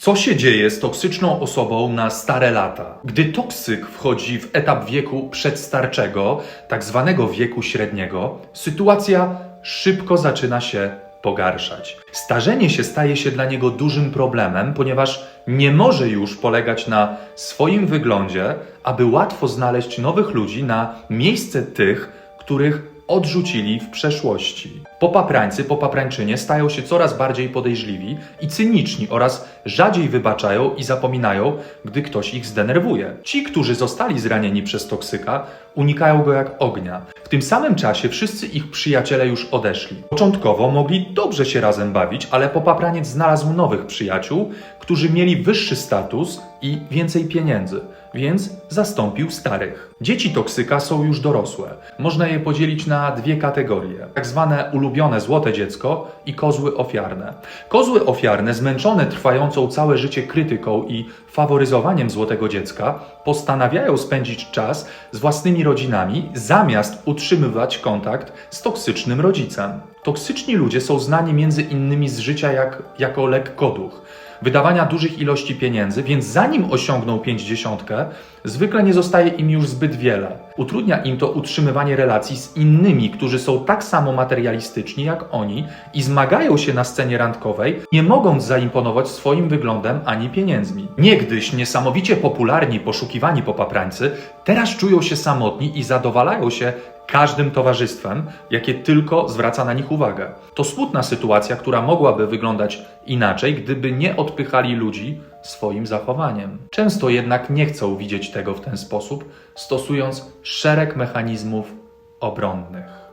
Co się dzieje z toksyczną osobą na stare lata? Gdy toksyk wchodzi w etap wieku przedstarczego, tak zwanego wieku średniego, sytuacja szybko zaczyna się pogarszać. Starzenie się staje się dla niego dużym problemem, ponieważ nie może już polegać na swoim wyglądzie, aby łatwo znaleźć nowych ludzi na miejsce tych, których odrzucili w przeszłości. Popaprańcy, popaprańczynie stają się coraz bardziej podejrzliwi i cyniczni oraz rzadziej wybaczają i zapominają, gdy ktoś ich zdenerwuje. Ci, którzy zostali zranieni przez toksyka, unikają go jak ognia. W tym samym czasie wszyscy ich przyjaciele już odeszli. Początkowo mogli dobrze się razem bawić, ale popapraniec znalazł nowych przyjaciół, którzy mieli wyższy status i więcej pieniędzy, więc zastąpił starych. Dzieci toksyka są już dorosłe. Można je podzielić na dwie kategorie: tak zwane ulubione złote dziecko i kozły ofiarne. Kozły ofiarne, zmęczone trwającą całe życie krytyką i faworyzowaniem złotego dziecka, postanawiają spędzić czas z własnymi rodzinami, zamiast utrzymywać kontakt z toksycznym rodzicem. Toksyczni ludzie są znani między innymi z życia jak, jako lekkoduch wydawania dużych ilości pieniędzy, więc zanim osiągną pięćdziesiątkę, zwykle nie zostaje im już zbyt wiele. Utrudnia im to utrzymywanie relacji z innymi, którzy są tak samo materialistyczni jak oni i zmagają się na scenie randkowej, nie mogąc zaimponować swoim wyglądem ani pieniędzmi. Niegdyś niesamowicie popularni, poszukiwani popaprańcy, teraz czują się samotni i zadowalają się każdym towarzystwem, jakie tylko zwraca na nich uwagę. To smutna sytuacja, która mogłaby wyglądać inaczej, gdyby nie odpychali ludzi swoim zachowaniem. Często jednak nie chcą widzieć tego w ten sposób, stosując szereg mechanizmów obronnych.